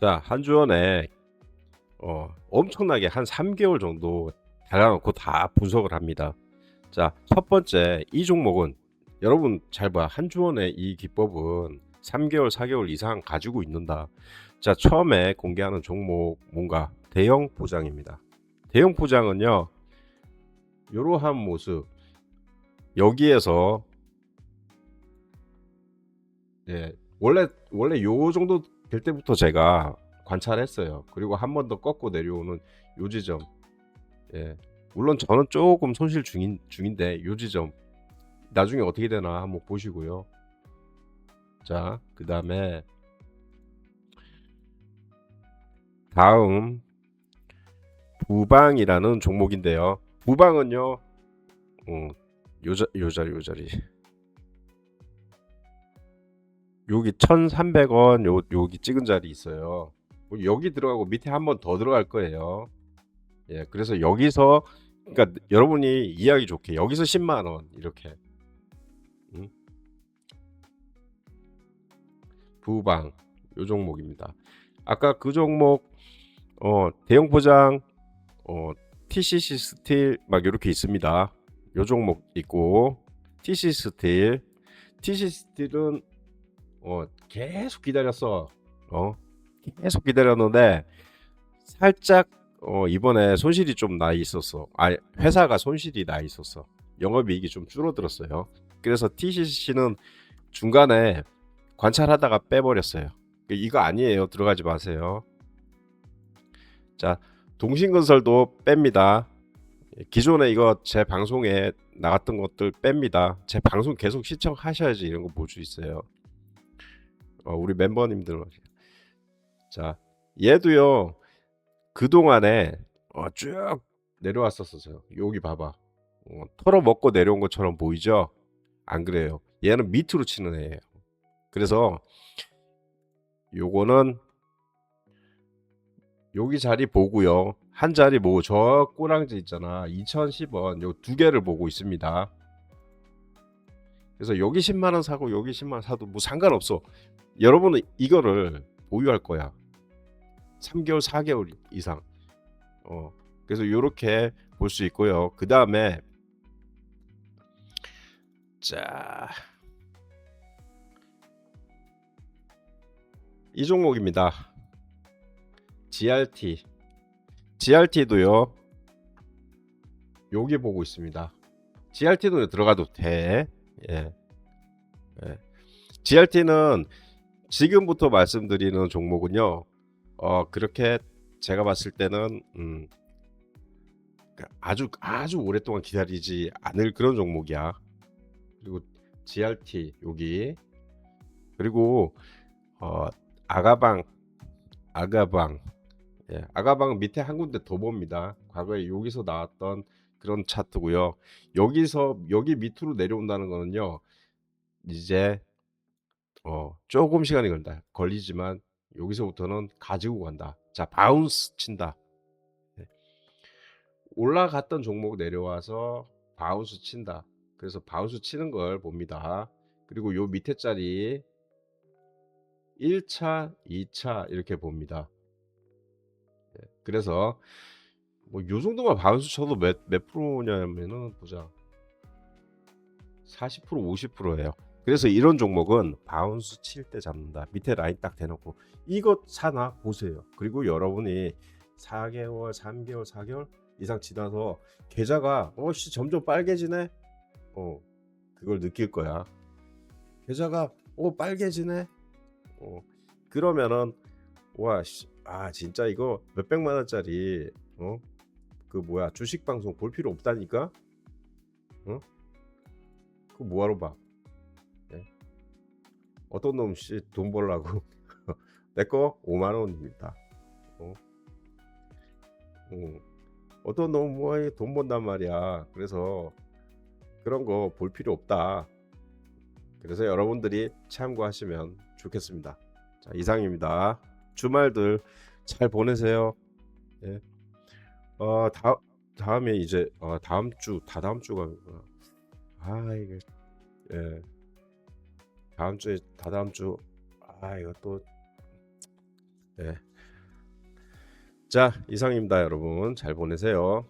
자, 한주원에 어, 엄청나게 한 3개월 정도 달아놓고 다 분석을 합니다. 자, 첫 번째 이 종목은 여러분 잘 봐. 한주원의 이 기법은 3개월, 4개월 이상 가지고 있는다. 자, 처음에 공개하는 종목 뭔가 대형 포장입니다. 대형 포장은요. 이러한 모습 여기에서 예, 원래 원래 요 정도 될 때부터 제가 관찰했어요. 그리고 한 번 더 꺾고 내려오는 요 지점. 예. 물론 저는 조금 손실 중인 중인데 요 지점 나중에 어떻게 되나 한번 보시고요. 자, 그다음에 다음 부방이라는 종목인데요. 부방은요. 어, 요 자 요 자리 요 자리. 여기 1,300원 요 여기 찍은 자리 있어요. 여기 들어가고 밑에 한 번 더 들어갈 거예요. 예, 그래서 여기서 그러니까 여러분이 이해하기 좋게 여기서 10만 원 이렇게 음? 부방 요 종목입니다. 아까 그 종목 어, 대형 포장 어, TCC 스틸 막 이렇게 있습니다. 요 종목 있고 TCC 스틸 TCC 스틸은 어, 계속 기다렸어. 어, 계속 기다렸는데 살짝 어, 이번에 손실이 좀 나 있었어. 아, 회사가 손실이 나 있었어. 영업이익이 좀 줄어들었어요. 그래서 TCC는 중간에 관찰하다가 빼버렸어요. 이거 아니에요. 들어가지 마세요. 자, 동신건설도 뺍니다. 기존에 이거 제 방송에 나갔던 것들 뺍니다. 제 방송 계속 시청하셔야지 이런 거 볼 수 있어요. 어, 우리 멤버님들 자 얘도요 그 동안에 어, 쭉 내려왔었어요. 여기 봐봐 어, 털어 먹고 내려온 것처럼 보이죠? 안 그래요. 얘는 밑으로 치는 애예요. 그래서 요거는 여기 자리 보고요. 한 자리 보고 저 꼬랑지 있잖아. 2010원 요 두 개를 보고 있습니다. 그래서 여기 10만 원 사고 여기 10만 원 사도 뭐 상관없어. 여러분은 이거를 보유할 거야. 3개월, 4개월 이상. 어. 그래서 이렇게 볼 수 있고요. 그 다음에 자, 이 종목입니다. GRT. GRT도요. 여기 보고 있습니다. GRT도 들어가도 돼. 예. 예. GRT는 지금부터 말씀드리는 종목은요. 어 그렇게 제가 봤을 때는 음, 아주 아주 오랫동안 기다리지 않을 그런 종목이야. 그리고 GRT 여기 그리고 어 아가방 아가방 예, 아가방 밑에 한 군데 더 봅니다. 과거에 여기서 나왔던 그런 차트고요. 여기서 여기 밑으로 내려온다는 거는요. 이제 어, 조금 시간이 걸린다. 걸리지만 여기서부터는 가지고 간다. 자, 바운스 친다. 네. 올라갔던 종목 내려와서 바운스 친다. 그래서 바운스 치는 걸 봅니다. 그리고 요 밑에 자리 1차, 2차 이렇게 봅니다. 네. 그래서 뭐요 정도만 바운스 쳐도 몇, 몇 프로냐면은 보자. 40% 50%예요. 그래서 이런 종목은 바운스 칠 때 잡는다. 밑에 라인 딱 대놓고 이것 사나 보세요. 그리고 여러분이 4개월, 3개월, 4개월 이상 지나서 계좌가 어씨 점점 빨개지네. 어 그걸 느낄 거야. 계좌가 어 빨개지네. 어 그러면은 와아 진짜 이거 몇 백만 원짜리 어 그 뭐야 주식 방송 볼 필요 없다니까. 어? 그 뭐하러 봐? 어떤 놈 씨 돈 벌라고 내 거 5만 원입니다. 어? 어. 어떤 놈뭐돈 번단 말이야. 그래서 그런 거 볼 필요 없다. 그래서 여러분들이 참고하시면 좋겠습니다. 자, 이상입니다. 주말들 잘 보내세요. 예. 어, 다, 다음에 이제 어, 다음 주, 다다음 주가 어, 아 이게 예. 다음 주에 다다음 주 아 이거 또자 이상입니다 여러분 잘 보내세요.